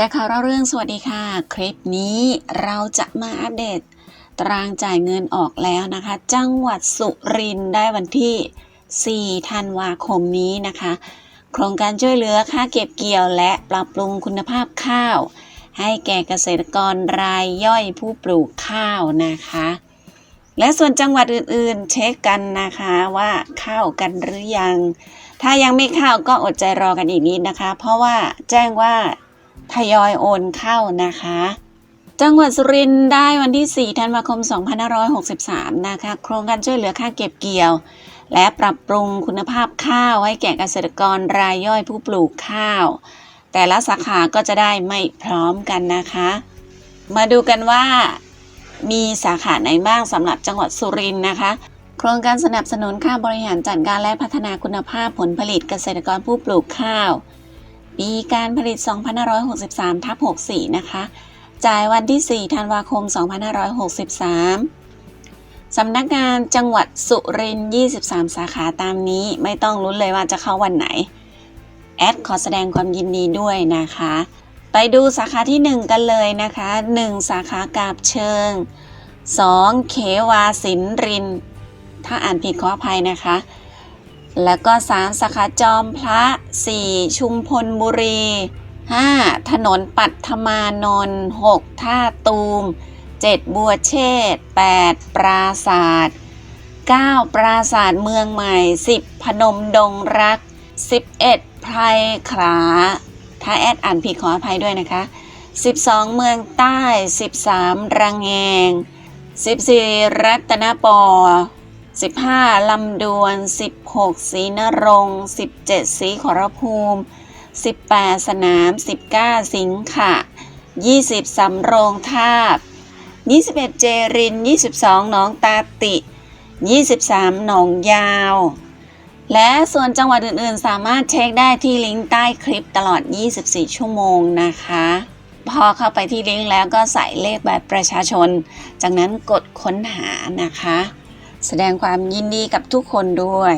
ชร์ข่าวเล่าเรื่องสวัสดีค่ะ คลิปนี้เราจะมาอัปเดต ตารางจ่ายเงินออกแล้วนะคะ จังหวัดสุรินทร์ได้วันที่ 4 ธันวาคมนี้นะคะ โครงการช่วยเหลือค่าเก็บเกี่ยวและปรับปรุงคุณภาพข้าว ให้แก่เกษตรกรรายย่อยผู้ปลูกข้าวนะคะ และส่วนจังหวัดอื่นๆ เช็คกันนะคะว่าเข้ากันหรือยัง ถ้ายังไม่เข้าก็อดใจรอกันอีกนิดนะคะ เพราะว่าแจ้งว่า ทยอยโอนเข้านะคะ จังหวัดสุรินทร์ได้วันที่ 4 ธันวาคม 2563 นะคะ โครงการช่วยเหลือค่าเก็บเกี่ยว และปรับปรุงคุณภาพข้าวให้แก่เกษตรกรรายย่อยผู้ปลูกข้าว แต่ละสาขาก็จะได้ไม่พร้อมกันนะคะ มาดูกันว่ามีสาขาไหนบ้างสำหรับจังหวัดสุรินทร์นะคะ โครงการสนับสนุนค่าบริหารจัดการและพัฒนาคุณภาพผลผลิตเกษตรกรผู้ปลูกข้าว ปีการผลิต 2563ทับ64 นะคะ จ่ายวันที่ 4 ธันวาคม 2563 สำนักงานจังหวัดสุรินทร์ 23 สาขาตามนี้ ไม่ต้องลุ้นเลยว่าจะเข้าวันไหน แอดขอแสดงความยินดีด้วยนะคะ ไปดูสาขาที่ 1 กันเลยนะคะ 1 สาขากาบเชิง 2 เขวาสินริน ถ้าอ่านผิดขออภัยนะคะ แล้วก็ 3 สาขาจอมพระ 4 ชุมพลบุรี 5 ถนนปัทมานนท์ 6 ท่าตูม 7 บัวเชษ 8 ปราศาสตร์ 9 ปราศาสตร์เมืองใหม่ 10 พนมดงรัก 11 ไพรขลาถ้าแอดอ่านผิดขออภัยด้วยนะคะ 12 เมืองใต้ 13ระแงง 14 รัตนปอ 15 ลำดวน 16ศรีนรง17ศรีขอรภูมิ 18 สนาม 19 สิงขะ 20 สำโรงทาบ 21 เจริน 22 หนองตาติ 23 หนองยาว และส่วนจังหวัดอื่นๆ สามารถเช็คได้ที่ลิงก์ใต้คลิปตลอด 24 ชั่วโมงนะคะ พอเข้าไปที่ลิงก์แล้วก็ใส่เลขแบบประชาชน จากนั้นกดค้นหานะคะ แสดงความยินดีกับทุกคนด้วย